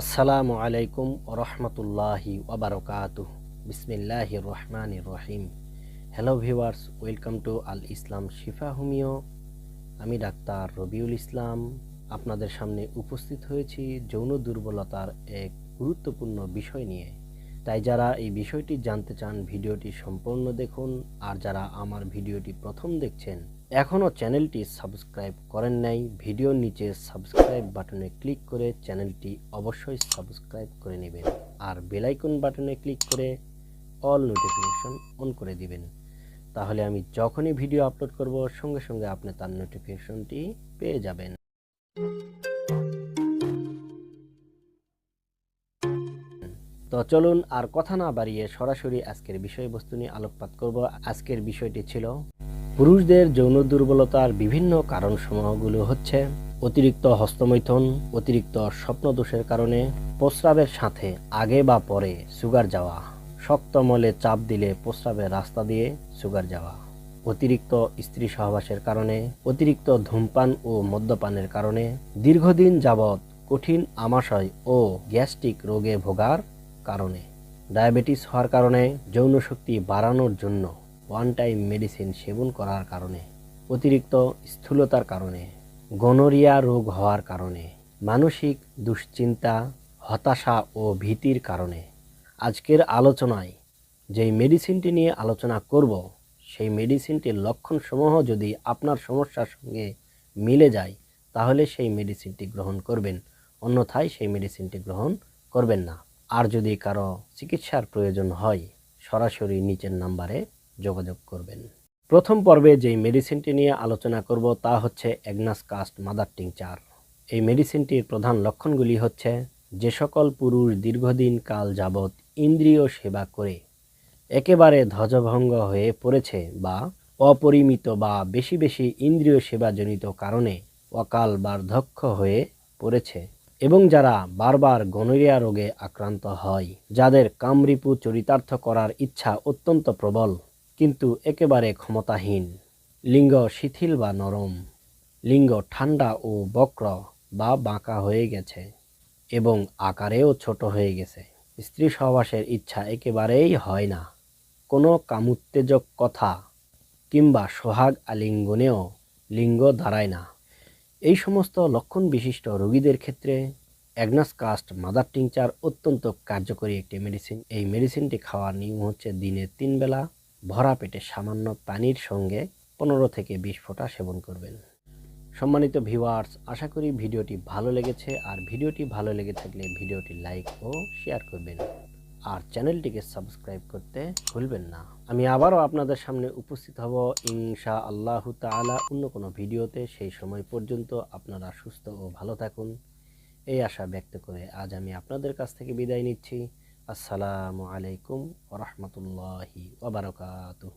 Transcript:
আসসালামু আলাইকুম রহমতুল্লাহি ওবরকাত বিসমিল্লাহ রহমান রহিম। Hello viewers welcome to Al Islam Shifa homeo আমি ডাক্তার রবিউল ইসলাম। আপনাদের সামনে উপস্থিত হয়েছি যৌন দুর্বলতার এক গুরুত্বপূর্ণ বিষয় নিয়ে। তাই যারা এই বিষয়টি জানতে চান, ভিডিওটি সম্পূর্ণ দেখুন। আর যারা আমার ভিডিওটি প্রথম দেখছেন, এখনও চ্যানেলটি সাবস্ক্রাইব করেন নাই, ভিডিওর নিচে সাবস্ক্রাইব বাটনে ক্লিক করে চ্যানেলটি অবশ্যই সাবস্ক্রাইব করে নেবেন। আর বেলাইকন বাটনে ক্লিক করে অল নোটিফিকেশন অন করে দিবেন। তাহলে আমি যখনই ভিডিও আপলোড করব, সঙ্গে সঙ্গে আপনি তার নোটিফিকেশনটি পেয়ে যাবেন। তো চলুন আর কথা না বাড়িয়ে সরাসরি আজকের বিষয়বস্তু নিয়ে আলোকপাত করব। আজকের বিষয়টি ছিল, পুরুষদের যৌন দুর্বলতার বিভিন্ন কারণসমূহগুলো হচ্ছে অতিরিক্ত হস্তমৈথুন, অতিরিক্ত স্বপ্নদোষের কারণে প্রস্রাবের সাথে আগে বা পরে সুগার যাওয়া, শক্ত মলে চাপ দিলে প্রস্রাবের রাস্তা দিয়ে সুগার যাওয়া, অতিরিক্ত স্ত্রী সহবাসের কারণে, অতিরিক্ত ধূমপান ও মদ্যপানের কারণে, দীর্ঘদিন যাবৎ কঠিন আমাশয় ও গ্যাস্ট্রিক রোগে ভোগার কারণে। ডায়াবেটিস হওয়ার কারণে যৌন শক্তি বাড়ানোর জন্য ওয়ান টাইম মেডিসিন সেবন করার কারণে, অতিরিক্ত স্থূলতার কারণে গনোরিয়া রোগ হওয়ার কারণে, মানসিক দুশ্চিন্তা, হতাশা ও ভীতির কারণে। আজকের আলোচনায় যেই মেডিসিনটি নিয়ে আলোচনা করব, সেই মেডিসিনটির লক্ষণসমূহ যদি আপনার সমস্যার সঙ্গে মিলে যায়, তাহলে সেই মেডিসিনটি গ্রহণ করবেন। অন্যথায় সেই মেডিসিনটি গ্রহণ করবেন না। আর যদি কারও চিকিৎসার প্রয়োজন হয়, সরাসরি নিচের নাম্বারে যোগাযোগ করবেন। প্রথম পর্বে যেই মেডিসিনটি নিয়ে আলোচনা করব তা হচ্ছে অ্যাগনাস কাস্ট মাদার টিংচার এই মেডিসিনটির প্রধান লক্ষণগুলি হচ্ছে, যে সকল পুরুষ দীর্ঘদিন কাল যাবৎ ইন্দ্রিয় সেবা করে, একেবারে ধ্বজভঙ্গ হয়ে পড়েছে বা অপরিমিত বা বেশি বেশি ইন্দ্রিয় সেবাজনিত কারণে অকাল বার্ধক্য হয়ে পড়েছে। এবং যারা বারবার গনোরিয়া রোগে আক্রান্ত হয়, যাদের কামরিপু চরিতার্থ করার ইচ্ছা অত্যন্ত প্রবল, কিন্তু একেবারে ক্ষমতাহীন। লিঙ্গ শিথিল বা নরম, লিঙ্গ ঠান্ডা ও বক্র বা বাঁকা হয়ে গেছে এবং আকারেও ছোট হয়ে গেছে। স্ত্রী সহবাসের ইচ্ছা একেবারেই হয় না। কোনো কামুত্তেজক কথা কিংবা সোহাগ আলিঙ্গনেও লিঙ্গ দাঁড়ায় না। এই সমস্ত লক্ষণ বিশিষ্ট রোগীদের ক্ষেত্রে অ্যাগনাস কাস্ট মাদার টিংচার অত্যন্ত কার্যকরী একটি মেডিসিন এই মেডিসিনটি খাওয়ার নিয়ম হচ্ছে দিনে তিন বেলা ভরা পেটে সামান্য পানির সঙ্গে পনেরো থেকে বিশ ফোঁটা সেবন করবেন। সম্মানিত ভিউয়ার্স আশা করি ভিডিওটি ভালো লেগেছে। আর ভিডিওটি ভালো লেগে থাকলে ভিডিওটি লাইক ও শেয়ার করবেন। আর চ্যানেলটিকে সাবস্ক্রাইব করতে ভুলবেন না। আমি আবারও আপনাদের সামনে উপস্থিত হব। ইনশা আল্লাহ তাআলা অন্য কোনো ভিডিওতে। সেই সময় পর্যন্ত আপনারা সুস্থ ও ভালো থাকুন। এই আশা ব্যক্ত করে আজ আমি আপনাদের কাছ থেকে বিদায় নিচ্ছি। আসসালামু আলাইকুম ওরহমতুল্লাহি ওবরকাতুহ